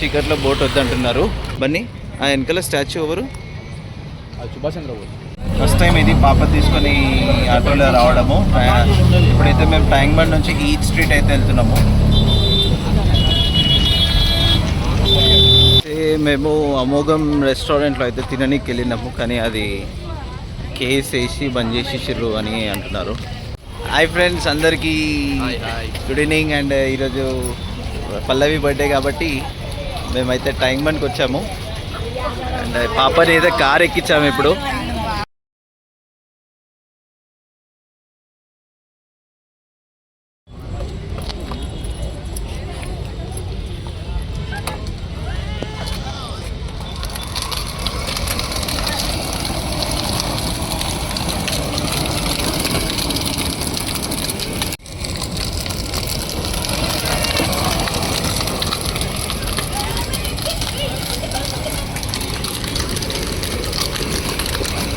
చీకట్లో బోట్ వద్దంటున్నారు. బన్నీ ఆ వెనకాల స్టాచ్యూ ఎవరు? సుభాష్ చంద్రబోస్. ఫస్ట్ టైం ఇది పాప తీసుకొని ఆటోలో రావడము. ఇప్పుడైతే మేము ట్యాంక్ బండ్ నుంచి ఈచ్ స్ట్రీట్ అయితే వెళ్తున్నాము. అయితే మేము అమోఘం రెస్టారెంట్లో అయితే తిననీకి వెళ్ళినాము కానీ అది కేస్ వేసి బంద్ చేసేసిర్రు అని అంటున్నారు. హాయ్ ఫ్రెండ్స్ అందరికీ గుడ్ ఈవినింగ్ అండ్ ఈరోజు పల్లవి బర్త్డే కాబట్టి మేమైతే ట్యాంక్ బండ్కి వచ్చాము అండ్ పాపని అయితే కార్ ఎక్కించాము ఇప్పుడు.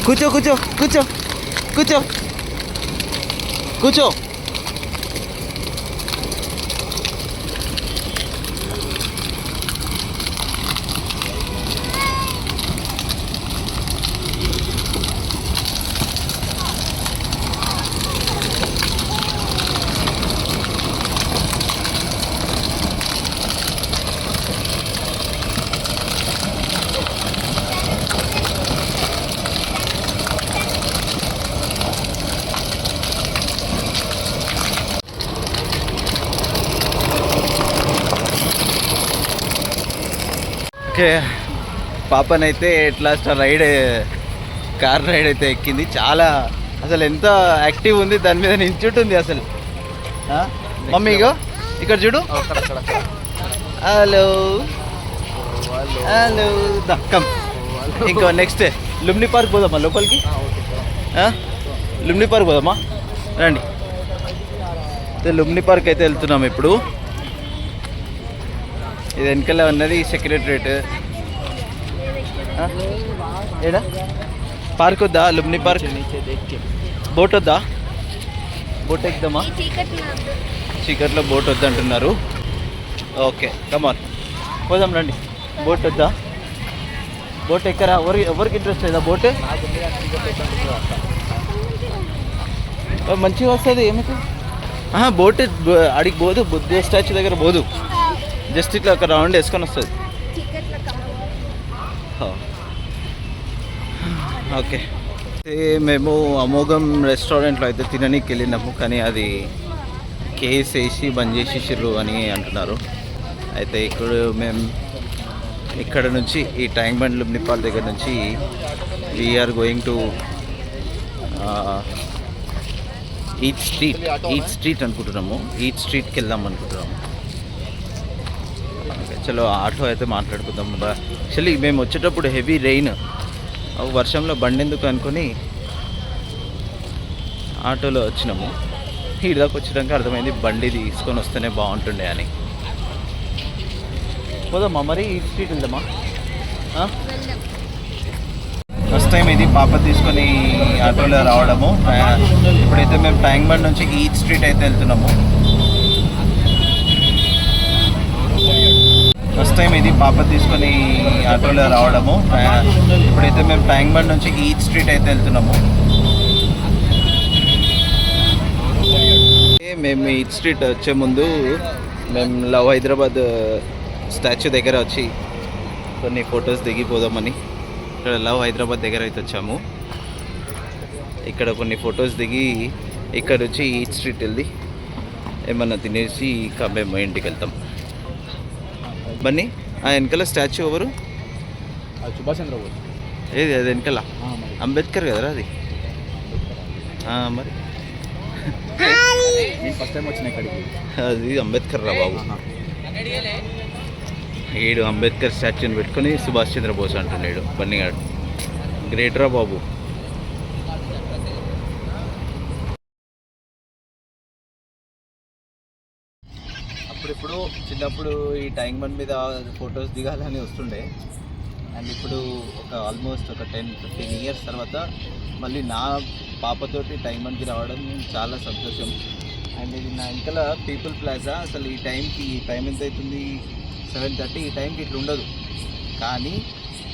그죠 그죠 그죠 그죠. 그죠. ఓకే. పాపనైతే ఎట్లా రైడ్ కార్ రైడ్ అయితే ఎక్కింది. చాలా అసలు ఎంత యాక్టివ్ ఉంది దాని మీద నించుంటుంది అసలు? మమ్మీ ఇగో ఇక్కడ చూడు. హలో. హలో. దక్కం ఇంకో నెక్స్ట్ లుమ్ని పార్క్ పోదామా లోపలికి? లుమ్ని పార్క్ పోదామా? రండి. అయితే లుమ్ని పార్క్ అయితే వెళ్తున్నాం ఇప్పుడు. ఇది వెనకాల ఉన్నది సెక్రటరేట్ ఏడా? పార్క్ వద్దా? లుమ్ని పార్క్ బోట్ వద్దా? బోట్ ఎక్కుదామా చీకట్లో బోట్ వద్దంటున్నారు. ఓకే కమాన్ పోదాం రండి. బోట్ వద్దా? బోట్ ఎక్కరా? ఎవరి ఎవరికి ఇంట్రెస్ట్ లేదా బోట్ ఓ, మంచిగా వస్తుంది ఏమైతే బోట్ అడిగి పోదు బుద్ధ స్టాచ్యూ దగ్గర పోదు. జస్ట్ ఇట్లా ఒక రౌండ్ వేసుకొని వస్తుంది. ఓకే. మేము అమోఘం రెస్టారెంట్లో అయితే తిననీకి వెళ్ళినాము కానీ అది కేస్ వేసి బంద్ చేసేసారు అని అంటున్నారు. అయితే ఇక్కడ మేము ఇక్కడ నుంచి ఈ ట్యాంక్ బండ్ లుమ్నిపాల్ దగ్గర నుంచి we're going to eat street eat street అనుకుంటున్నాము. ఈచ్ స్ట్రీట్కి వెళ్దాం అనుకుంటున్నాము. చలో ఆటో అయితే మాట్లాడుకుందాం యాక్చువల్లీ మేము వచ్చేటప్పుడు హెవీ రెయిన్. వర్షంలో బండి ఎందుకు అనుకొని ఆటోలో వచ్చినాము. ఈడ దాకా వచ్చాక అర్థమైంది బండి తీసుకొని వస్తేనే బాగుంటుండే అని. పోదామా మరి? ఈ స్ట్రీట్ వెళ్దామా? ఫస్ట్ టైం ఇది పాప తీసుకొని ఆటోలో రావడము. ఇప్పుడైతే మేము ట్యాంక్ బండ్ నుంచి ఈచ్ స్ట్రీట్ అయితే వెళ్తున్నాము. ఫస్ట్ టైం ఇది పాప తీసుకొని ఆటోలో రావడము. ఇప్పుడైతే మేము ట్యాంక్ బండ్ నుంచి ఈచ్ స్ట్రీట్ అయితే వెళ్తున్నాము. మేము ఈచ్ స్ట్రీట్ వచ్చే ముందు మేము లవ్ హైదరాబాద్ స్టాచ్యూ దగ్గర వచ్చి కొన్ని ఫొటోస్ దిగిపోదామని ఇక్కడ లవ్ హైదరాబాద్ దగ్గర అయితే వచ్చాము. ఇక్కడ కొన్ని ఫొటోస్ దిగి ఇక్కడ వచ్చి ఈచ్ స్ట్రీట్ వెళ్ళి ఏమన్నా తినేసి ఇక మేము ఇంటికి వెళ్తాం. బన్నీ ఆ వెనకాల స్టాచ్యూ ఎవరు? సుభాష్ చంద్రబోస్. ఏది అది వెనకాల? అంబేద్కర్ కదరా అది? మరి. ఫస్ట్ టైం వచ్చిన ఇక్కడికి. అది అంబేద్కర్ రా బాబు. ఈడు అంబేద్కర్ స్టాచ్యూని పెట్టుకొని సుభాష్ చంద్రబోస్ అంటున్నాడు బన్నీగాడు. గ్రేట్ రా బాబు. అప్పుడిప్పుడు చిన్నప్పుడు ఈ ట్యాంక్ బండ్ మీద ఫొటోస్ దిగాలని వస్తుండే. అండ్ ఇప్పుడు ఒక ఆల్మోస్ట్ ఒక టెన్ ఫిఫ్టీన్ ఇయర్స్ తర్వాత మళ్ళీ నా పాపతోటి ట్యాంక్ బండ్కి రావడం చాలా సంతోషం. అండ్ ఇది నా ఇంకల పీపుల్ ప్లాజా. అసలు ఈ టైంకి ఈ టైం ఎంత అవుతుంది సెవెన్ థర్టీ ఈ టైంకి ఇట్లా ఉండదు కానీ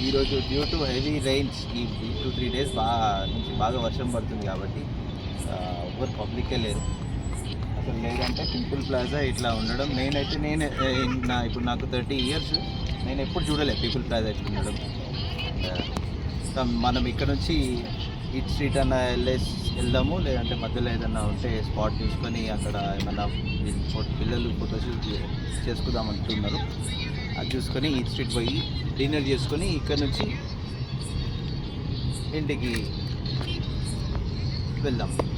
ఈరోజు డ్యూ టు హెవీ రైన్స్ ఈ టూ త్రీ డేస్ బాగా నుంచి బాగా వర్షం పడుతుంది కాబట్టి ఎవరు పబ్లికే లేరు. అసలు లేదంటే సింపుల్ ప్లాజా ఇట్లా ఉండడం. నేనైతే నేను నా ఇప్పుడు నాకు థర్టీ ఇయర్స్. నేను ఎప్పుడు చూడలేదు పీపుల్ ప్లాజా ఇట్లా ఉండడం. మనం ఇక్కడ నుంచి ఇట్ స్ట్రీట్ అన్న వెళ్ళేసి వెళ్దాము. లేదంటే మధ్యలో ఏదన్నా ఉంటే స్పాట్ చూసుకొని అక్కడ ఏమన్నా పిల్లలు ఫోటో- పిల్లలు ఫోటోషూట్ చేసుకుందాం అంటున్నారు. అది చూసుకొని ఈ స్ట్రీట్ పోయి డిన్నర్ చేసుకొని ఇక్కడ నుంచి ఇంటికి వెళ్దాం.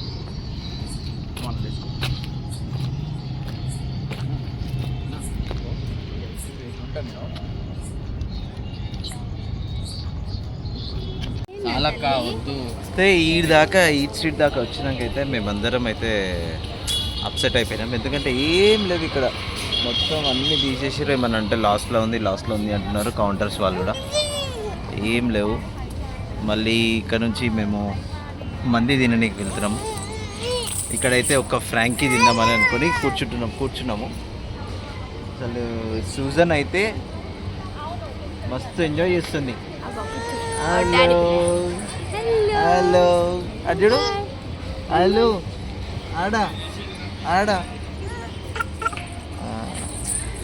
చాలక్క వద్దు అయితే ఈ దాకా ఈ స్ట్రీట్ దాకా వచ్చినాకైతే మేమందరం అయితే అప్సెట్ అయిపోయినాం. ఎందుకంటే ఏం లేదు ఇక్కడ. మొత్తం అన్నీ తీసేసారు ఏమన్నా అంటే లాస్ట్లో ఉంది లాస్ట్లో ఉంది అంటున్నారు కౌంటర్స్ వాళ్ళు కూడా. ఏం లేవు. మళ్ళీ ఇక్కడ నుంచి మేము మంది తిననీకి వెళ్తున్నాము ఇక్కడైతే ఒక ఫ్రాంకీ తిందామని అనుకొని కూర్చుంటున్నాం కూర్చున్నాము. అసలు సూజన్ అయితే మస్తు ఎంజాయ్ చేస్తుంది. హలో హలో అర్జుడు హలో ఆడా. ఆడా. ఆ,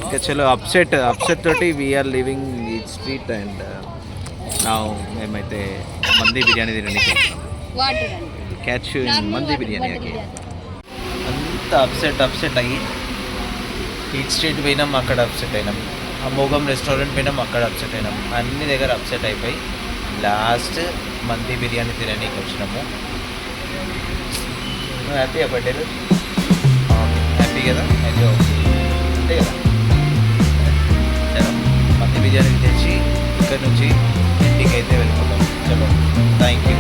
ఇంకా చలో అప్సెట్ అప్సెట్ తోటి we're living eat street and నా మేమైతే మంది బిర్యానీ తినడానికి క్యాచ్ మంది బిర్యానీ అంత అప్సెట్ అప్సెట్ అయ్యి ఈట్ స్ట్రీట్ పోయినాం అక్కడ అప్సెట్ అయినాం. అమోఘం రెస్టారెంట్ పోయినాం అక్కడ అప్సెట్ అయినాం. అన్ని దగ్గర అప్సెట్ అయిపోయి లాస్ట్ మంది బిర్యానీ తినడానికి వచ్చినాము. నువ్వు హ్యాపీ బర్త్డే హ్యాపీ కదా? అయ్యో అంతే కదా? మంది బిర్యానీ తెచ్చి ఇక్కడ నుంచి ఇంటికి అయితే వెళ్ళిపోతాం. చలో థ్యాంక్ యూ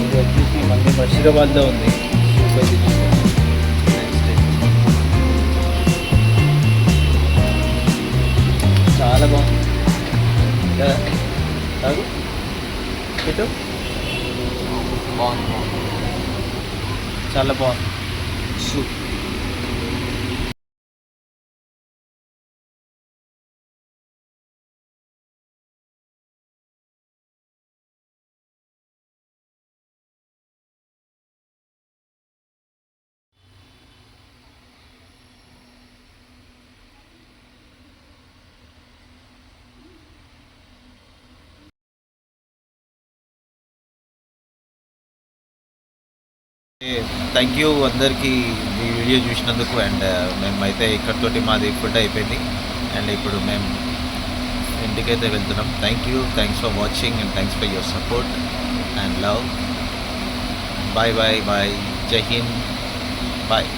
ఇది వచ్చేసి మళ్ళీ బషీరాబాద్లో ఉంది. చాలా థ్యాంక్ యూ అందరికీ ఈ వీడియో చూసినందుకు అండ్ uh, మేమైతే ఇక్కడితోటి మాది ఫుడ్ అయిపోయింది. అండ్ ఇప్పుడు మేము ఇంటికైతే వెళ్తున్నాం. Thank you thanks for watching and thanks for your support and love bye bye bye Jai Hind bye